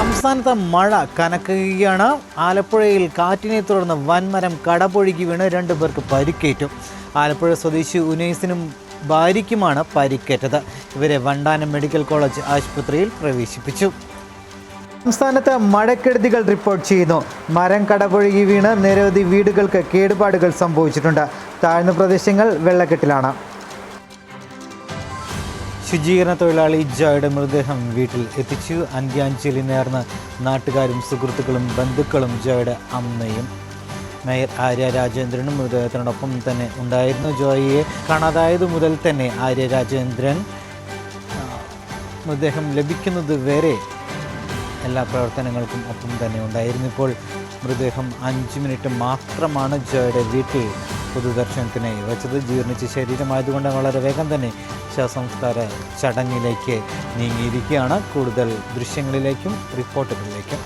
സംസ്ഥാനത്ത് മഴ കനക്കുകയാണ്. ആലപ്പുഴയിൽ കാറ്റിനെ തുടർന്ന് വൻമരം കടപൊഴുകി വീണ് രണ്ടു പേർക്ക് പരിക്കേറ്റു. ആലപ്പുഴ സ്വദേശി ഉനൈസിനും ഭാര്യയ്ക്കുമാണ് പരിക്കേറ്റത്. ഇവരെ വണ്ടാനം മെഡിക്കൽ കോളേജ് ആശുപത്രിയിൽ പ്രവേശിപ്പിച്ചു. സംസ്ഥാനത്ത് മഴക്കെടുതികൾ റിപ്പോർട്ട് ചെയ്യുന്നു. മരം കടപൊഴുകി വീണ് നിരവധി വീടുകൾക്ക് കേടുപാടുകൾ സംഭവിച്ചിട്ടുണ്ട്. താഴ്ന്ന പ്രദേശങ്ങൾ വെള്ളക്കെട്ടിലാണ്. ശുചീകരണ തൊഴിലാളി ജോയുടെ മൃതദേഹം വീട്ടിൽ എത്തിച്ചു. അന്ത്യാഞ്ജലി നേർന്ന് നാട്ടുകാരും സുഹൃത്തുക്കളും ബന്ധുക്കളും ജോയുടെ അമ്മയും മേയർ ആര്യ രാജേന്ദ്രനും മൃതദേഹത്തിനോടൊപ്പം തന്നെ ഉണ്ടായിരുന്നു. ജോയിയെ കാണാതായത് മുതൽ തന്നെ ആര്യ രാജേന്ദ്രൻ മൃതദേഹം ലഭിക്കുന്നത് വരെ എല്ലാ പ്രവർത്തനങ്ങൾക്കും ഒപ്പം തന്നെ ഉണ്ടായിരുന്നു. ഇപ്പോൾ മൃതദേഹം അഞ്ച് മിനിറ്റ് മാത്രമാണ് ജോയുടെ വീട്ടിൽ പൊതുദർശനത്തിനായി വെച്ചത് ജീർണിച്ച ശരീരമായതുകൊണ്ട് വളരെ വേഗം തന്നെ ശവസംസ്കാര ചടങ്ങിലേക്ക് നീങ്ങിയിരിക്കുകയാണ്. കൂടുതൽ ദൃശ്യങ്ങളിലേക്കും റിപ്പോർട്ടുകളിലേക്കും.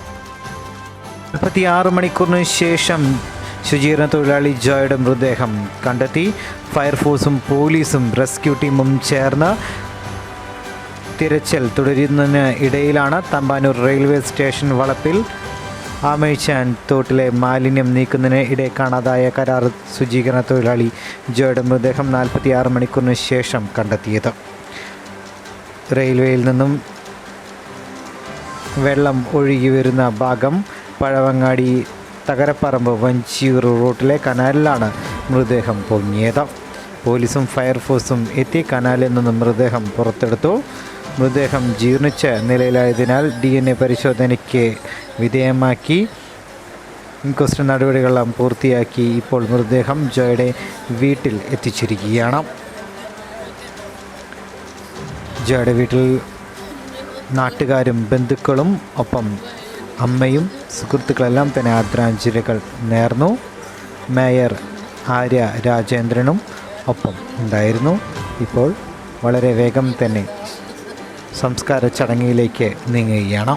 മുപ്പത്തിയാറ് മണിക്കൂറിന് ശേഷം ശുചീകരണ തൊഴിലാളി ജോയുടെ മൃതദേഹം കണ്ടെത്തി. ഫയർഫോഴ്സും പോലീസും റെസ്ക്യൂ ടീമും ചേർന്ന് തിരച്ചിൽ തുടരുന്നതിന് ഇടയിലാണ് തമ്പാനൂർ റെയിൽവേ സ്റ്റേഷൻ വളപ്പിൽ ആമയിച്ചാൻ തോട്ടിലെ മാലിന്യം നീക്കുന്നതിന് ഇടെ കാണാതായ കരാർ ശുചീകരണ തൊഴിലാളി ജോയുടെ മൃതദേഹം നാൽപ്പത്തിയാറ് മണിക്കൂറിന് ശേഷം കണ്ടെത്തിയത്. റെയിൽവേയിൽ നിന്നും വെള്ളം ഒഴുകി വരുന്ന ഭാഗം പഴവങ്ങാടി തകരപ്പറമ്പ് വഞ്ചിയൂർ റൂട്ടിലെ കനാലിലാണ് മൃതദേഹം പൊങ്ങിയത്. പോലീസും ഫയർഫോഴ്സും എത്തി കനാലിൽ നിന്നും മൃതദേഹം പുറത്തെടുത്തു. മൃതദേഹം ജീർണിച്ച നിലയിലായതിനാൽ ഡി എൻ എ പരിശോധനയ്ക്ക് വിധേയമാക്കി. ഇൻക്വസ്റ്റ് നടപടികളെല്ലാം പൂർത്തിയാക്കി ഇപ്പോൾ മൃതദേഹം ജോയുടെ വീട്ടിൽ എത്തിച്ചിരിക്കുകയാണ്. ജോയുടെ വീട്ടിൽ നാട്ടുകാരും ബന്ധുക്കളും ഒപ്പം അമ്മയും സുഹൃത്തുക്കളെല്ലാം തന്നെ ആദരാഞ്ജലികൾ നേർന്നു. മേയർ ആര്യ രാജേന്ദ്രനും ഒപ്പം ഉണ്ടായിരുന്നു. ഇപ്പോൾ വളരെ വേഗം തന്നെ സംസ്കാര ചടങ്ങിലേക്ക് നീങ്ങുകയാണ്.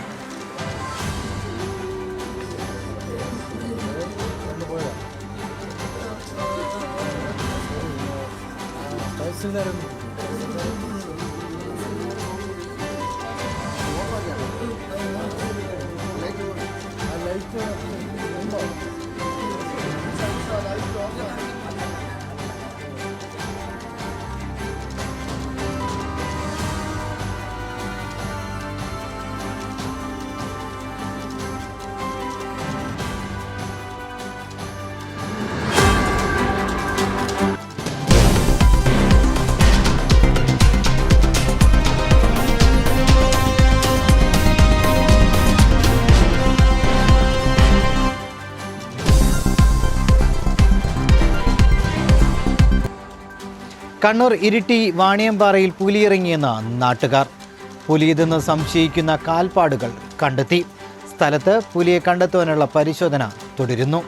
കണ്ണൂർ ഇരിട്ടി വാണിയമ്പാറയിൽ പുലിയിറങ്ങിയെന്ന് നാട്ടുകാർ. പുലിയതെന്ന് സംശയിക്കുന്ന കാൽപ്പാടുകൾ കണ്ടെത്തി. സ്ഥലത്ത് പുലിയെ കണ്ടെത്തുവാനുള്ള പരിശോധന തുടരുന്നു.